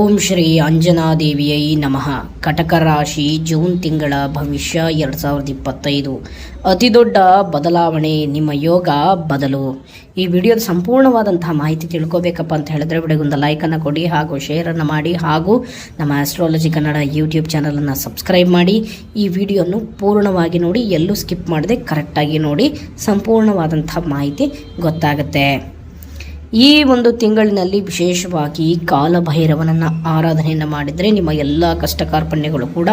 ಓಂ ಶ್ರೀ ಅಂಜನಾದೇವಿಯೈ ನಮಃ. ಕಟಕ ರಾಶಿ ಜೂನ್ ತಿಂಗಳ ಭವಿಷ್ಯ ಎರಡು ಸಾವಿರದ ಇಪ್ಪತ್ತೈದು. ಅತಿದೊಡ್ಡ ಬದಲಾವಣೆ, ನಿಮ್ಮ ಯೋಗ ಬದಲು. ಈ ವಿಡಿಯೋದ ಸಂಪೂರ್ಣವಾದಂತಹ ಮಾಹಿತಿ ತಿಳ್ಕೋಬೇಕಪ್ಪ ಅಂತ ಹೇಳಿದ್ರೆ ವಿಡಿಯೋಗೊಂದು ಲೈಕನ್ನು ಕೊಡಿ ಹಾಗೂ ಶೇರನ್ನು ಮಾಡಿ ಹಾಗೂ ನಮ್ಮ ಆಸ್ಟ್ರಾಲಜಿ ಕನ್ನಡ ಯೂಟ್ಯೂಬ್ ಚಾನಲನ್ನು ಸಬ್ಸ್ಕ್ರೈಬ್ ಮಾಡಿ. ಈ ವಿಡಿಯೋನು ಪೂರ್ಣವಾಗಿ ನೋಡಿ, ಎಲ್ಲೂ ಸ್ಕಿಪ್ ಮಾಡದೆ ಕರೆಕ್ಟಾಗಿ ನೋಡಿ ಸಂಪೂರ್ಣವಾದಂಥ ಮಾಹಿತಿ ಗೊತ್ತಾಗುತ್ತೆ. ಈ ಒಂದು ತಿಂಗಳಿನಲ್ಲಿ ವಿಶೇಷವಾಗಿ ಕಾಲಭೈರವನನ್ನು ಆರಾಧನೆಯನ್ನು ಮಾಡಿದರೆ ನಿಮ್ಮ ಎಲ್ಲ ಕಷ್ಟ ಕಾರ್ಪಣ್ಯಗಳು ಕೂಡ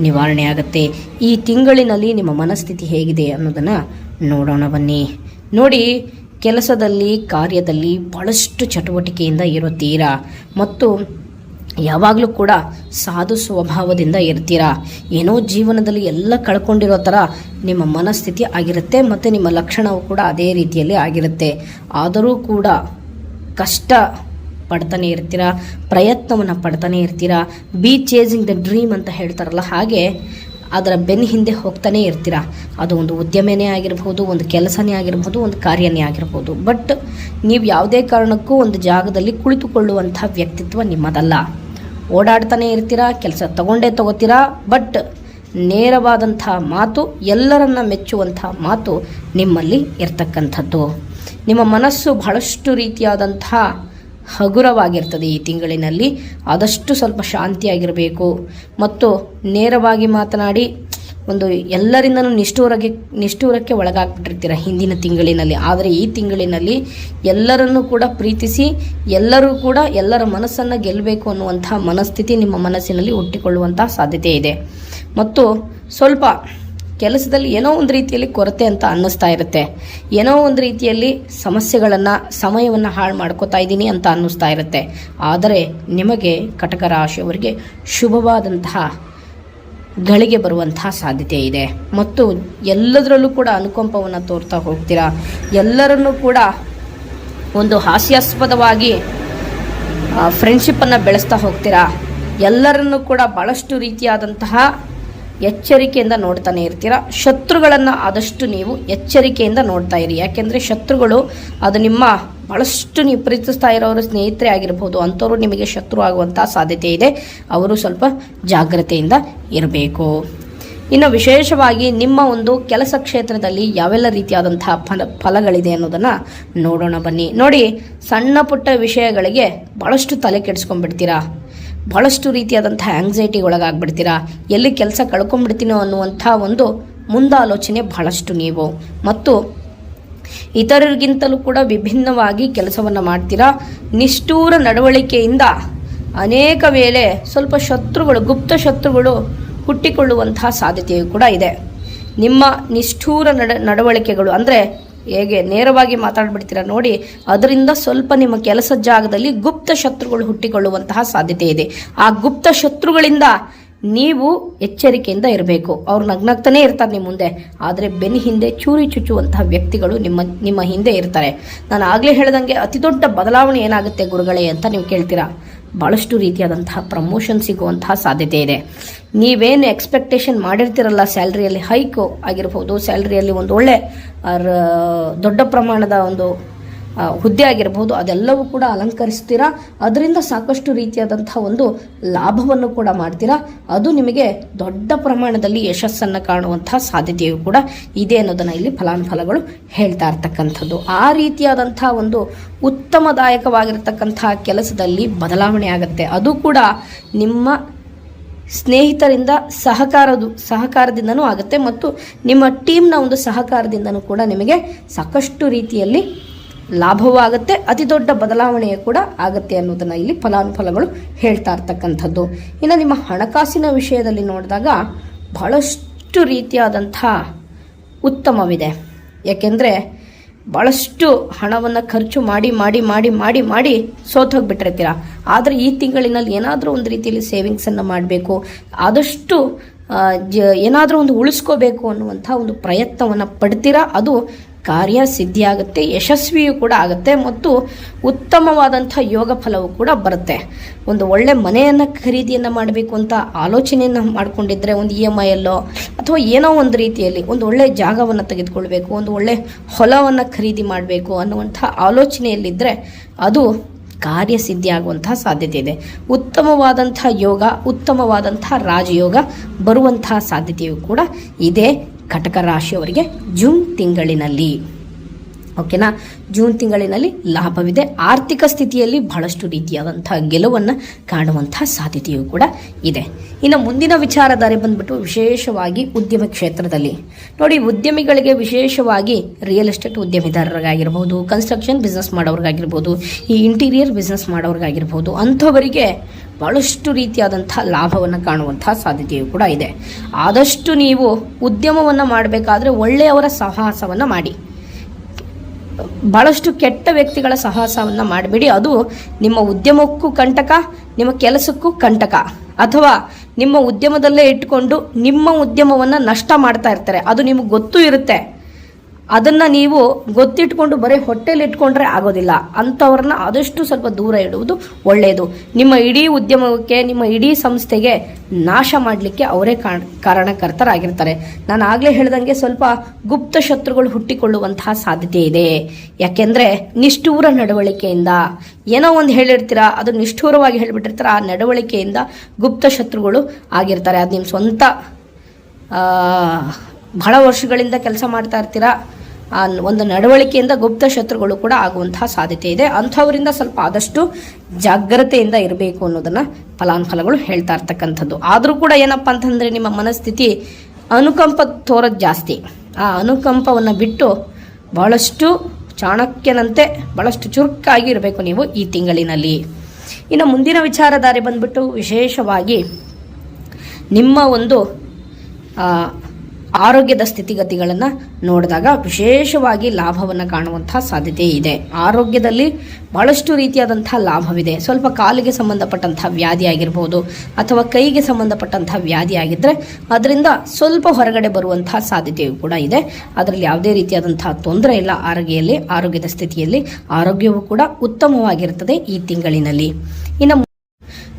ನಿವಾರಣೆ ಆಗುತ್ತೆ. ಈ ತಿಂಗಳಿನಲ್ಲಿ ನಿಮ್ಮ ಮನಸ್ಥಿತಿ ಹೇಗಿದೆ ಅನ್ನೋದನ್ನು ನೋಡೋಣ ಬನ್ನಿ. ನೋಡಿ, ಕೆಲಸದಲ್ಲಿ, ಕಾರ್ಯದಲ್ಲಿ ಬಹಳಷ್ಟು ಚಟುವಟಿಕೆಯಿಂದ ಇರುತ್ತೀರಾ? ಮತ್ತು ಯಾವಾಗಲೂ ಕೂಡ ಸಾಧು ಸ್ವಭಾವದಿಂದ ಇರ್ತೀರಾ? ಏನೋ ಜೀವನದಲ್ಲಿ ಎಲ್ಲ ಕಳ್ಕೊಂಡಿರೋ ಥರ ನಿಮ್ಮ ಮನಸ್ಥಿತಿ ಆಗಿರುತ್ತೆ, ಮತ್ತು ನಿಮ್ಮ ಲಕ್ಷಣವು ಕೂಡ ಅದೇ ರೀತಿಯಲ್ಲಿ ಆಗಿರುತ್ತೆ. ಆದರೂ ಕೂಡ ಕಷ್ಟ ಪಡ್ತಾನೆ ಇರ್ತೀರಾ, ಪ್ರಯತ್ನವನ್ನು ಪಡ್ತಾನೆ ಇರ್ತೀರಾ ಬಿ ಚೇಸಿಂಗ್ ದ ಡ್ರೀಮ್ ಅಂತ ಹೇಳ್ತಾರಲ್ಲ ಹಾಗೆ ಅದರ ಬೆನ್ನ ಹಿಂದೆ ಹೋಗ್ತಾನೆ ಇರ್ತೀರಾ. ಅದು ಒಂದು ಉದ್ಯಮನೇ ಆಗಿರ್ಬೋದು, ಒಂದು ಕೆಲಸನೇ ಆಗಿರ್ಬೋದು, ಒಂದು ಕಾರ್ಯನೇ ಆಗಿರ್ಬೋದು. ಬಟ್ ನೀವು ಯಾವುದೇ ಕಾರಣಕ್ಕೂ ಒಂದು ಜಾಗದಲ್ಲಿ ಕುಳಿತುಕೊಳ್ಳುವಂಥ ವ್ಯಕ್ತಿತ್ವ ನಿಮ್ಮದಲ್ಲ. ಓಡಾಡ್ತಾನೆ ಇರ್ತೀರಾ, ಕೆಲಸ ತಗೊಂಡೇ ತಗೋತೀರಾ ಬಟ್ ನೇರವಾದಂಥ ಮಾತು, ಎಲ್ಲರನ್ನ ಮೆಚ್ಚುವಂಥ ಮಾತು ನಿಮ್ಮಲ್ಲಿ ಇರ್ತಕ್ಕಂಥದ್ದು. ನಿಮ್ಮ ಮನಸ್ಸು ಬಹಳಷ್ಟು ರೀತಿಯಾದಂಥ ಹಗುರವಾಗಿರ್ತದೆ ಈ ತಿಂಗಳಿನಲ್ಲಿ. ಆದಷ್ಟು ಸ್ವಲ್ಪ ಶಾಂತಿಯಾಗಿರಬೇಕು. ಮತ್ತು ನೇರವಾಗಿ ಮಾತನಾಡಿ, ಒಂದು ಎಲ್ಲರಿಂದನೂ ನಿಷ್ಠೂರಕ್ಕೆ ನಿಷ್ಠೂರಕ್ಕೆ ಒಳಗಾಗ್ಬಿಟ್ಟಿರ್ತೀರ ಹಿಂದಿನ ತಿಂಗಳಿನಲ್ಲಿ. ಆದರೆ ಈ ತಿಂಗಳಿನಲ್ಲಿ ಎಲ್ಲರನ್ನೂ ಕೂಡ ಪ್ರೀತಿಸಿ, ಎಲ್ಲರೂ ಕೂಡ ಎಲ್ಲರ ಮನಸ್ಸನ್ನು ಗೆಲ್ಲಬೇಕು ಅನ್ನುವಂಥ ಮನಸ್ಥಿತಿ ನಿಮ್ಮ ಮನಸ್ಸಿನಲ್ಲಿ ಹುಟ್ಟಿಕೊಳ್ಳುವಂಥ ಸಾಧ್ಯತೆ ಇದೆ. ಮತ್ತು ಸ್ವಲ್ಪ ಕೆಲಸದಲ್ಲಿ ಏನೋ ಒಂದು ರೀತಿಯಲ್ಲಿ ಕೊರತೆ ಅಂತ ಅನ್ನಿಸ್ತಾ ಇರುತ್ತೆ. ಏನೋ ಒಂದು ರೀತಿಯಲ್ಲಿ ಸಮಸ್ಯೆಗಳನ್ನು, ಸಮಯವನ್ನು ಹಾಳು ಮಾಡ್ಕೋತಾ ಇದ್ದೀನಿ ಅಂತ ಅನ್ನಿಸ್ತಾ ಇರುತ್ತೆ. ಆದರೆ ನಿಮಗೆ ಕಟಕ ರಾಶಿಯವರಿಗೆ ಶುಭವಾದಂತಹ ಗಳಿಗೆ ಬರುವಂತಹ ಸಾಧ್ಯತೆ ಇದೆ. ಮತ್ತು ಎಲ್ಲದರಲ್ಲೂ ಕೂಡ ಅನುಕಂಪವನ್ನು ತೋರ್ತಾ ಹೋಗ್ತೀರಾ? ಎಲ್ಲರನ್ನೂ ಕೂಡ ಒಂದು ಹಾಸ್ಯಾಸ್ಪದವಾಗಿ ಫ್ರೆಂಡ್ಶಿಪ್ಪನ್ನು ಬೆಳೆಸ್ತಾ ಹೋಗ್ತೀರಾ? ಎಲ್ಲರನ್ನೂ ಕೂಡ ಭಾಳಷ್ಟು ರೀತಿಯಾದಂತಹ ಎಚ್ಚರಿಕೆಯಿಂದ ನೋಡ್ತಾನೆ ಇರ್ತೀರಾ. ಶತ್ರುಗಳನ್ನು ಆದಷ್ಟು ನೀವು ಎಚ್ಚರಿಕೆಯಿಂದ ನೋಡ್ತಾ ಇರಿ. ಯಾಕೆಂದರೆ ಶತ್ರುಗಳು, ಅದು ನಿಮ್ಮ ಬಹಳಷ್ಟು ನೀವು ಪ್ರೀತಿಸ್ತಾ ಇರೋರು, ಸ್ನೇಹಿತರೆ ಆಗಿರ್ಬೋದು, ಅಂಥವ್ರು ನಿಮಗೆ ಶತ್ರು ಆಗುವಂಥ ಸಾಧ್ಯತೆ ಇದೆ. ಅವರು ಸ್ವಲ್ಪ ಜಾಗ್ರತೆಯಿಂದ ಇರಬೇಕು. ಇನ್ನು ವಿಶೇಷವಾಗಿ ನಿಮ್ಮ ಒಂದು ಕೆಲಸ ಕ್ಷೇತ್ರದಲ್ಲಿ ಯಾವೆಲ್ಲ ರೀತಿಯಾದಂತಹ ಫಲ, ಫಲಗಳಿದೆ ಅನ್ನೋದನ್ನು ನೋಡೋಣ ಬನ್ನಿ. ನೋಡಿ, ಸಣ್ಣ ಪುಟ್ಟ ವಿಷಯಗಳಿಗೆ ಭಾಳಷ್ಟು ತಲೆ ಕೆಡಿಸ್ಕೊಂಡ್ಬಿಡ್ತೀರಾ? ಭಾಳಷ್ಟು ರೀತಿಯಾದಂಥ ಆಂಗ್ಸೈಟಿ ಒಳಗಾಗ್ಬಿಡ್ತೀರಾ ಎಲ್ಲಿ ಕೆಲಸ ಕಳ್ಕೊಂಡ್ಬಿಡ್ತೀನೋ ಅನ್ನುವಂಥ ಒಂದು ಮುಂದಾಲೋಚನೆ ಬಹಳಷ್ಟು ನೀವು. ಮತ್ತು ಇತರರಿಗಿಂತಲೂ ಕೂಡ ವಿಭಿನ್ನವಾಗಿ ಕೆಲಸವನ್ನು ಮಾಡ್ತೀರಾ? ನಿಷ್ಠೂರ ನಡವಳಿಕೆಯಿಂದ ಅನೇಕ ವೇಳೆ ಸ್ವಲ್ಪ ಶತ್ರುಗಳು, ಗುಪ್ತ ಶತ್ರುಗಳು ಹುಟ್ಟಿಕೊಳ್ಳುವಂತಹ ಸಾಧ್ಯತೆಯು ಕೂಡ ಇದೆ. ನಿಮ್ಮ ನಿಷ್ಠೂರ ನಡ, ನಡವಳಿಕೆಗಳು ಅಂದರೆ ಹೇಗೆ ನೇರವಾಗಿ ಮಾತಾಡ್ಬಿಡ್ತೀರಾ ನೋಡಿ, ಅದರಿಂದ ಸ್ವಲ್ಪ ನಿಮ್ಮ ಕೆಲಸ ಜಾಗದಲ್ಲಿ ಗುಪ್ತ ಶತ್ರುಗಳು ಹುಟ್ಟಿಕೊಳ್ಳುವಂತಹ ಸಾಧ್ಯತೆ ಇದೆ. ಆ ಗುಪ್ತ ಶತ್ರುಗಳಿಂದ ನೀವು ಎಚ್ಚರಿಕೆಯಿಂದ ಇರಬೇಕು. ಅವ್ರು ನಗ್ನಗ್ತಾನೆ ಇರ್ತಾರೆ ನಿಮ್ಮ ಮುಂದೆ. ಆದರೆ ಬೆನ್ನ ಹಿಂದೆ ಚೂರಿ ಚುಚ್ಚುವಂತಹ ವ್ಯಕ್ತಿಗಳು ನಿಮ್ಮ ನಿಮ್ಮ ಹಿಂದೆ ಇರ್ತಾರೆ. ನಾನು ಆಗಲೇ ಹೇಳ್ದಂಗೆ ಅತಿ ದೊಡ್ಡ ಬದಲಾವಣೆ ಏನಾಗುತ್ತೆ ಗುರುಗಳೇ ಅಂತ ನೀವು ಕೇಳ್ತೀರಾ? ಭಾಳಷ್ಟು ರೀತಿಯಾದಂತಹ ಪ್ರಮೋಷನ್ ಸಿಗುವಂತಹ ಸಾಧ್ಯತೆ ಇದೆ. ನೀವೇನು ಎಕ್ಸ್ಪೆಕ್ಟೇಷನ್ ಮಾಡಿರ್ತಿರಲ್ಲ ಸ್ಯಾಲ್ರಿಯಲ್ಲಿ ಹೈಕು ಆಗಿರ್ಬೋದು ಸ್ಯಾಲ್ರಿಯಲ್ಲಿ ಒಂದು ಒಳ್ಳೆ ದೊಡ್ಡ ಪ್ರಮಾಣದ ಒಂದು ಹುದ್ದೆ ಆಗಿರ್ಬೋದು, ಅದೆಲ್ಲವೂ ಕೂಡ ಅಲಂಕರಿಸ್ತೀರಾ? ಅದರಿಂದ ಸಾಕಷ್ಟು ರೀತಿಯಾದಂಥ ಒಂದು ಲಾಭವನ್ನು ಕೂಡ ಮಾಡ್ತೀರಾ? ಅದು ನಿಮಗೆ ದೊಡ್ಡ ಪ್ರಮಾಣದಲ್ಲಿ ಯಶಸ್ಸನ್ನು ಕಾಣುವಂತಹ ಸಾಧ್ಯತೆಯು ಕೂಡ ಇದೆ ಅನ್ನೋದನ್ನು ಇಲ್ಲಿ ಫಲಾನುಫಲಗಳು ಹೇಳ್ತಾ ಇರ್ತಕ್ಕಂಥದ್ದು. ಆ ರೀತಿಯಾದಂಥ ಒಂದು ಉತ್ತಮದಾಯಕವಾಗಿರ್ತಕ್ಕಂತಹ ಕೆಲಸದಲ್ಲಿ ಬದಲಾವಣೆ ಆಗುತ್ತೆ. ಅದು ಕೂಡ ನಿಮ್ಮ ಸ್ನೇಹಿತರಿಂದ ಸಹಕಾರದು, ಸಹಕಾರದಿಂದನೂ ಆಗುತ್ತೆ ಮತ್ತು ನಿಮ್ಮ ಟೀಮ್ನ ಒಂದು ಸಹಕಾರದಿಂದನೂ ಕೂಡ ನಿಮಗೆ ಸಾಕಷ್ಟು ರೀತಿಯಲ್ಲಿ ಲಾಭವೂ ಆಗುತ್ತೆ ಅತಿ ದೊಡ್ಡ ಬದಲಾವಣೆಯು ಕೂಡ ಆಗುತ್ತೆ ಅನ್ನೋದನ್ನು ಇಲ್ಲಿ ಫಲಾನುಫಲಗಳು ಹೇಳ್ತಾ ಇರ್ತಕ್ಕಂಥದ್ದು. ಇನ್ನು ನಿಮ್ಮ ಹಣಕಾಸಿನ ವಿಷಯದಲ್ಲಿ ನೋಡಿದಾಗ ಬಹಳಷ್ಟು ರೀತಿಯಾದಂಥ ಉತ್ತಮವಿದೆ. ಯಾಕೆಂದರೆ ಭಾಳಷ್ಟು ಹಣವನ್ನು ಖರ್ಚು ಮಾಡಿ ಮಾಡಿ ಮಾಡಿ ಮಾಡಿ ಮಾಡಿ ಸೋತೋಗ್ಬಿಟ್ಟಿರ್ತೀರ? ಆದರೆ ಈ ತಿಂಗಳಿನಲ್ಲಿ ಏನಾದರೂ ಒಂದು ರೀತಿಯಲ್ಲಿ ಸೇವಿಂಗ್ಸನ್ನು ಮಾಡಬೇಕು, ಆದಷ್ಟು ಏನಾದರೂ ಒಂದು ಉಳಿಸ್ಕೋಬೇಕು ಅನ್ನುವಂಥ ಒಂದು ಪ್ರಯತ್ನವನ್ನು ಪಡ್ತೀರಾ? ಅದು ಕಾರ್ಯ ಸಿದ್ಧಿಯಾಗುತ್ತೆ ಯಶಸ್ವಿಯೂ ಕೂಡ ಆಗುತ್ತೆ ಮತ್ತು ಉತ್ತಮವಾದಂಥ ಯೋಗ ಫಲವು ಕೂಡ ಬರುತ್ತೆ. ಒಂದು ಒಳ್ಳೆ ಮನೆಯನ್ನು ಖರೀದಿಯನ್ನು ಮಾಡಬೇಕು ಅಂತ ಆಲೋಚನೆಯನ್ನು ಮಾಡಿಕೊಂಡಿದ್ದರೆ ಒಂದು ಇ ಎಂ ಐಯಲ್ಲೋ ಅಥವಾ ಏನೋ ಒಂದು ರೀತಿಯಲ್ಲಿ ಒಂದು ಒಳ್ಳೆ ಜಾಗವನ್ನು ತೆಗೆದುಕೊಳ್ಬೇಕು, ಒಂದು ಒಳ್ಳೆ ಹೊಲವನ್ನು ಖರೀದಿ ಮಾಡಬೇಕು ಅನ್ನುವಂಥ ಆಲೋಚನೆಯಲ್ಲಿದ್ದರೆ ಅದು ಕಾರ್ಯಸಿದ್ಧಿ ಆಗುವಂತಹ ಸಾಧ್ಯತೆ ಇದೆ. ಉತ್ತಮವಾದಂಥ ಯೋಗ, ಉತ್ತಮವಾದಂಥ ರಾಜಯೋಗ ಬರುವಂತಹ ಸಾಧ್ಯತೆಯೂ ಕೂಡ ಇದೆ. ಕಟಕ ರಾಶಿಯವರಿಗೆ ಜೂನ್ ತಿಂಗಳಿನಲ್ಲಿ. ಓಕೆನಾ? ಜೂನ್ ತಿಂಗಳಿನಲ್ಲಿ ಲಾಭವಿದೆ. ಆರ್ಥಿಕ ಸ್ಥಿತಿಯಲ್ಲಿ ಬಹಳಷ್ಟು ರೀತಿಯಾದಂತಹ ಗೆಲುವನ್ನು ಕಾಣುವಂತಹ ಸಾಧ್ಯತೆಯೂ ಕೂಡ ಇದೆ. ಇನ್ನು ಮುಂದಿನ ವಿಚಾರಧಾರೆ ಬಂದ್ಬಿಟ್ಟು ವಿಶೇಷವಾಗಿ ಉದ್ಯಮ ಕ್ಷೇತ್ರದಲ್ಲಿ. ನೋಡಿ, ಉದ್ಯಮಿಗಳಿಗೆ ವಿಶೇಷವಾಗಿ ರಿಯಲ್ ಎಸ್ಟೇಟ್ ಉದ್ಯಮಿದಾರರಿಗಾಗಿರ್ಬೋದು ಕನ್ಸ್ಟ್ರಕ್ಷನ್ ಬಿಸ್ನೆಸ್ ಮಾಡೋರಿಗಾಗಿರ್ಬೋದು, ಈ ಇಂಟೀರಿಯರ್ ಬಿಸ್ನೆಸ್ ಮಾಡೋರಿಗಾಗಿರ್ಬೋದು, ಅಂಥವರಿಗೆ ಬಹಳಷ್ಟು ರೀತಿಯಾದಂಥ ಲಾಭವನ್ನು ಕಾಣುವಂಥ ಸಾಧ್ಯತೆಯೂ ಕೂಡ ಇದೆ. ಆದಷ್ಟು ನೀವು ಉದ್ಯಮವನ್ನು ಮಾಡಬೇಕಾದ್ರೆ ಒಳ್ಳೆಯವರ ಸಾಹಸವನ್ನು ಮಾಡಿ. ಭಾಳಷ್ಟು ಕೆಟ್ಟ ವ್ಯಕ್ತಿಗಳ ಸಾಹಸವನ್ನು ಮಾಡಬೇಡಿ. ಅದು ನಿಮ್ಮ ಉದ್ಯಮಕ್ಕೂ ಕಂಟಕ, ನಿಮ್ಮ ಕೆಲಸಕ್ಕೂ ಕಂಟಕ. ಅಥವಾ ನಿಮ್ಮ ಉದ್ಯಮದಲ್ಲೇ ಇಟ್ಟುಕೊಂಡು ನಿಮ್ಮ ಉದ್ಯಮವನ್ನು ನಷ್ಟ ಮಾಡ್ತಾ ಇರ್ತಾರೆ. ಅದು ನಿಮಗೆ ಗೊತ್ತೂ ಇರುತ್ತೆ. ಅದನ್ನು ನೀವು ಗೊತ್ತಿಟ್ಕೊಂಡು ಬರೀ ಹೊಟ್ಟೆಲಿ ಇಟ್ಕೊಂಡ್ರೆ ಆಗೋದಿಲ್ಲ. ಅಂಥವ್ರನ್ನ ಆದಷ್ಟು ಸ್ವಲ್ಪ ದೂರ ಇಡುವುದು ಒಳ್ಳೆಯದು ನಿಮ್ಮ ಇಡೀ ಉದ್ಯಮಕ್ಕೆ, ನಿಮ್ಮ ಇಡೀ ಸಂಸ್ಥೆಗೆ ನಾಶ ಮಾಡಲಿಕ್ಕೆ ಅವರೇ ಕಾರಣಕರ್ತರಾಗಿರ್ತಾರೆ. ನಾನು ಆಗಲೇ ಹೇಳ್ದಂಗೆ ಸ್ವಲ್ಪ ಗುಪ್ತ ಶತ್ರುಗಳು ಹುಟ್ಟಿಕೊಳ್ಳುವಂತಹ ಸಾಧ್ಯತೆ ಇದೆ. ಯಾಕೆಂದರೆ ನಿಷ್ಠೂರ ನಡವಳಿಕೆಯಿಂದ, ಏನೋ ಒಂದು ಹೇಳಿರ್ತೀರಾ, ಅದು ನಿಷ್ಠೂರವಾಗಿ ಹೇಳಿಬಿಟ್ಟಿರ್ತಾರ, ಆ ನಡವಳಿಕೆಯಿಂದ ಗುಪ್ತ ಶತ್ರುಗಳು ಆಗಿರ್ತಾರೆ. ಅದು ನಿಮ್ಮ ಸ್ವಂತ ಬಹಳ ವರ್ಷಗಳಿಂದ ಕೆಲಸ ಮಾಡ್ತಾ ಇರ್ತೀರಾ ಒಂದು ನಡವಳಿಕೆಯಿಂದ ಗುಪ್ತ ಶತ್ರುಗಳು ಕೂಡ ಆಗುವಂತಹ ಸಾಧ್ಯತೆ ಇದೆ. ಅಂಥವರಿಂದ ಸ್ವಲ್ಪ ಆದಷ್ಟು ಜಾಗ್ರತೆಯಿಂದ ಇರಬೇಕು ಅನ್ನೋದನ್ನ ಫಲಾನುಫಲಗಳು ಹೇಳ್ತಾ ಇರ್ತಕ್ಕಂಥದ್ದು. ಆದರೂ ಕೂಡ ಏನಪ್ಪ ಅಂತಂದರೆ ನಿಮ್ಮ ಮನಸ್ಥಿತಿ ಅನುಕಂಪ ತೋರೋದು ಜಾಸ್ತಿ. ಆ ಅನುಕಂಪವನ್ನು ಬಿಟ್ಟು ಬಹಳಷ್ಟು ಚಾಣಕ್ಯನಂತೆ ಬಹಳಷ್ಟು ಚುರುಕಾಗಿ ಇರಬೇಕು ನೀವು ಈ ತಿಂಗಳಿನಲ್ಲಿ. ಇನ್ನು ಮುಂದಿನ ವಿಚಾರಧಾರೆ ಬಂದ್ಬಿಟ್ಟು ವಿಶೇಷವಾಗಿ ನಿಮ್ಮ ಒಂದು ಆರೋಗ್ಯದ ಸ್ಥಿತಿಗತಿಗಳನ್ನು ನೋಡಿದಾಗ ವಿಶೇಷವಾಗಿ ಲಾಭವನ್ನು ಕಾಣುವಂತಹ ಸಾಧ್ಯತೆ ಇದೆ. ಆರೋಗ್ಯದಲ್ಲಿ ಬಹಳಷ್ಟು ರೀತಿಯಾದಂಥ ಲಾಭವಿದೆ. ಸ್ವಲ್ಪ ಕಾಲಿಗೆ ಸಂಬಂಧಪಟ್ಟಂಥ ವ್ಯಾಧಿ ಆಗಿರ್ಬೋದು ಅಥವಾ ಕೈಗೆ ಸಂಬಂಧಪಟ್ಟಂಥ ವ್ಯಾಧಿ ಆಗಿದ್ದರೆ ಅದರಿಂದ ಸ್ವಲ್ಪ ಹೊರಗಡೆ ಬರುವಂತಹ ಸಾಧ್ಯತೆಯೂ ಕೂಡ ಇದೆ. ಅದರಲ್ಲಿ ಯಾವುದೇ ರೀತಿಯಾದಂತಹ ತೊಂದರೆ ಇಲ್ಲ. ಆರೋಗ್ಯದಲ್ಲಿ, ಆರೋಗ್ಯದ ಸ್ಥಿತಿಯಲ್ಲಿ ಆರೋಗ್ಯವೂ ಕೂಡ ಉತ್ತಮವಾಗಿರುತ್ತದೆ ಈ ತಿಂಗಳಿನಲ್ಲಿ. ಇನ್ನು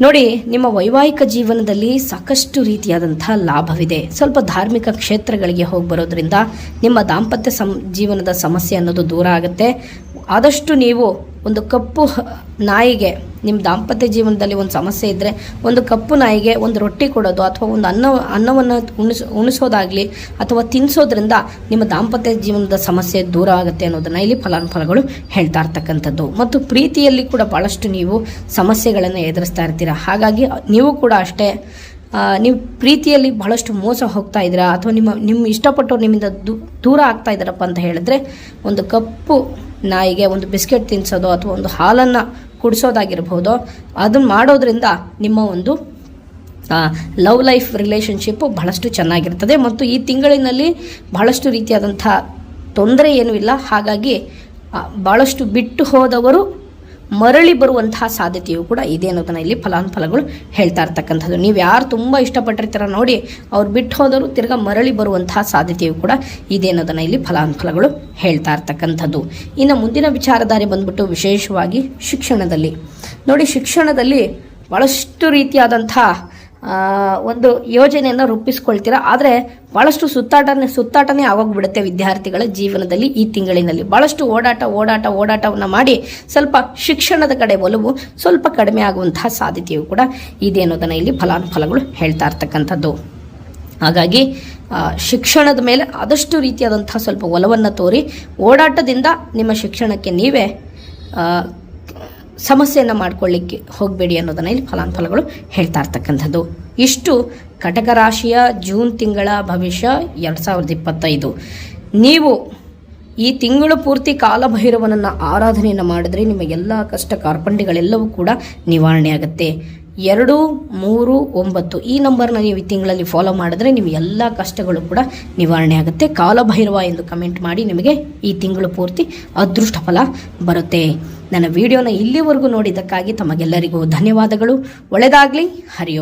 ನೋಡಿ, ನಿಮ್ಮ ವೈವಾಹಿಕ ಜೀವನದಲ್ಲಿ ಸಾಕಷ್ಟು ರೀತಿಯಾದಂಥ ಲಾಭವಿದೆ. ಸ್ವಲ್ಪ ಧಾರ್ಮಿಕ ಕ್ಷೇತ್ರಗಳಿಗೆ ಹೋಗಿ ಬರೋದ್ರಿಂದ ನಿಮ್ಮ ದಾಂಪತ್ಯ ಸಂ, ಜೀವನದ ಸಮಸ್ಯೆ ಅನ್ನೋದು ದೂರ ಆಗುತ್ತೆ. ಆದಷ್ಟು ನೀವು ಒಂದು ಕಪ್ಪು ನಾಯಿಗೆ ನಿಮ್ಮ ದಾಂಪತ್ಯ ಜೀವನದಲ್ಲಿ ಒಂದು ಸಮಸ್ಯೆ ಇದ್ದರೆ ಒಂದು ಕಪ್ಪು ನಾಯಿಗೆ ಒಂದು ರೊಟ್ಟಿ ಕೊಡೋದು ಅಥವಾ ಒಂದು ಅನ್ನ, ಅನ್ನವನ್ನು ಉಣಿಸ್, ಉಣಿಸೋದಾಗಲಿ ಅಥವಾ ತಿನ್ನಿಸೋದ್ರಿಂದ ನಿಮ್ಮ ದಾಂಪತ್ಯ ಜೀವನದ ಸಮಸ್ಯೆ ದೂರ ಆಗುತ್ತೆ ಅನ್ನೋದನ್ನು ಇಲ್ಲಿ ಫಲಾನುಫಲಗಳು ಹೇಳ್ತಾ ಇರ್ತಕ್ಕಂಥದ್ದು. ಮತ್ತು ಪ್ರೀತಿಯಲ್ಲಿ ಕೂಡ ಭಾಳಷ್ಟು ನೀವು ಸಮಸ್ಯೆಗಳನ್ನು ಎದುರಿಸ್ತಾ ಇರ್ತೀರ. ಹಾಗಾಗಿ ನೀವು ಕೂಡ ಅಷ್ಟೇ ನೀವು ಪ್ರೀತಿಯಲ್ಲಿ ಬಹಳಷ್ಟು ಮೋಸ ಹೋಗ್ತಾ ಇದ್ದೀರಾ ಅಥವಾ ನಿಮ್ಮ ನಿಮ್ಮ ಇಷ್ಟಪಟ್ಟವ್ರು ನಿಮ್ಮಿಂದ ದೂರ ಆಗ್ತಾ ಇದ್ದಾರಪ್ಪ ಅಂತ ಹೇಳಿದ್ರೆ ಒಂದು ಕಪ್ಪು ನಾಯಿಗೆ ಒಂದು ಬಿಸ್ಕೆಟ್ ತಿನ್ನಿಸೋದು ಅಥವಾ ಒಂದು ಹಾಲನ್ನು ಕುಡಿಸೋದಾಗಿರ್ಬೋದು ಅದನ್ನು ಮಾಡೋದ್ರಿಂದ ನಿಮ್ಮ ಒಂದು ಲವ್ ಲೈಫ್ ರಿಲೇಷನ್ಶಿಪ್ಪು ಬಹಳಷ್ಟು ಚೆನ್ನಾಗಿರ್ತದೆ ಮತ್ತು ಈ ತಿಂಗಳಿನಲ್ಲಿ ಬಹಳಷ್ಟು ರೀತಿಯಾದಂಥ ತೊಂದರೆ ಏನೂ ಇಲ್ಲ. ಹಾಗಾಗಿ ಭಾಳಷ್ಟು ಬಿಟ್ಟು ಹೋದವರು ಮರಳಿ ಬರುವಂತಹ ಸಾಧ್ಯತೆಯೂ ಕೂಡ ಇದೆ ಅನ್ನೋದನ್ನ ಇಲ್ಲಿ ಫಲಾನುಫಲಗಳು ಹೇಳ್ತಾ ಇರ್ತಕ್ಕಂಥದ್ದು. ನೀವು ಯಾರು ತುಂಬ ಇಷ್ಟಪಟ್ಟಿರ್ತೀರ ನೋಡಿ ಅವ್ರು ಬಿಟ್ಟು ಹೋದರು ತಿರ್ಗ ಮರಳಿ ಬರುವಂತಹ ಸಾಧ್ಯತೆಯೂ ಕೂಡ ಇದೆ ಅನ್ನೋದನ್ನ ಇಲ್ಲಿ ಫಲಾನುಫಲಗಳು ಹೇಳ್ತಾ ಇರ್ತಕ್ಕಂಥದ್ದು. ಇನ್ನು ಮುಂದಿನ ವಿಚಾರಧಾರೆ ಬಂದ್ಬಿಟ್ಟು ವಿಶೇಷವಾಗಿ ಶಿಕ್ಷಣದಲ್ಲಿ. ನೋಡಿ ಶಿಕ್ಷಣದಲ್ಲಿ ಭಾಳಷ್ಟು ರೀತಿಯಾದಂಥ ಒಂದು ಯೋಜನೆಯನ್ನು ರೂಪಿಸ್ಕೊಳ್ತೀರಾ? ಆದರೆ ಭಾಳಷ್ಟು ಸುತ್ತಾಟನೆ, ಸುತ್ತಾಟನೇ ಆಗೋಗ್ಬಿಡುತ್ತೆ ವಿದ್ಯಾರ್ಥಿಗಳ ಜೀವನದಲ್ಲಿ ಈ ತಿಂಗಳಿನಲ್ಲಿ. ಭಾಳಷ್ಟು ಓಡಾಟ ಓಡಾಟ, ಓಡಾಟವನ್ನು ಮಾಡಿ ಸ್ವಲ್ಪ ಶಿಕ್ಷಣದ ಕಡೆ ಒಲವು, ಸ್ವಲ್ಪ ಕಡಿಮೆ ಆಗುವಂತಹ ಸಾಧ್ಯತೆಯು ಕೂಡ ಇದೆ ಅನ್ನೋದನ್ನು ಇಲ್ಲಿ ಫಲಾನುಫಲಗಳು ಹೇಳ್ತಾ ಇರ್ತಕ್ಕಂಥದ್ದು. ಹಾಗಾಗಿ ಶಿಕ್ಷಣದ ಮೇಲೆ ಆದಷ್ಟು ರೀತಿಯಾದಂಥ ಸ್ವಲ್ಪ ಒಲವನ್ನು ತೋರಿ, ಓಡಾಟದಿಂದ ನಿಮ್ಮ ಶಿಕ್ಷಣಕ್ಕೆ ನೀವೇ ಸಮಸ್ಯೆಯನ್ನು ಮಾಡ್ಕೊಳ್ಳಿಕ್ಕೆ ಹೋಗಬೇಡಿ ಅನ್ನೋದನ್ನು ಇಲ್ಲಿ ಫಲಾನುಫಲಗಳು ಹೇಳ್ತಾ ಇರ್ತಕ್ಕಂಥದ್ದು. ಇಷ್ಟು ಕಟಕ ರಾಶಿಯ ಜೂನ್ ತಿಂಗಳ ಭವಿಷ್ಯ ಎರಡು ಸಾವಿರದ ಇಪ್ಪತ್ತೈದು. ನೀವು ಈ ತಿಂಗಳು ಪೂರ್ತಿ ಕಾಲಭೈರವನನ್ನು ಆರಾಧನೆಯನ್ನು ಮಾಡಿದ್ರೆ ನಿಮ್ಮ ಎಲ್ಲ ಕಷ್ಟ ಕಾರ್ಪಣ್ಯಗಳೆಲ್ಲವೂ ಕೂಡ ನಿವಾರಣೆ ಆಗುತ್ತೆ. ಎರಡು, ಮೂರು, ಒಂಬತ್ತು ಈ ನಂಬರ್ನ ನೀವು ಈ ತಿಂಗಳಲ್ಲಿ ಫಾಲೋ ಮಾಡಿದ್ರೆ ನಿಮ್ಮ ಎಲ್ಲ ಕಷ್ಟಗಳು ಕೂಡ ನಿವಾರಣೆ ಆಗುತ್ತೆ. ಕಾಲಭೈರವ ಎಂದು ಕಮೆಂಟ್ ಮಾಡಿ ನಿಮಗೆ ಈ ತಿಂಗಳು ಪೂರ್ತಿ ಅದೃಷ್ಟ ಫಲ ಬರುತ್ತೆ. ನನ್ನ ವಿಡಿಯೋನ ಇಲ್ಲಿವರೆಗೂ ನೋಡಿದ್ದಕ್ಕಾಗಿ ತಮಗೆಲ್ಲರಿಗೂ ಧನ್ಯವಾದಗಳು. ಒಳ್ಳೆಯದಾಗಲಿ ಹರಿ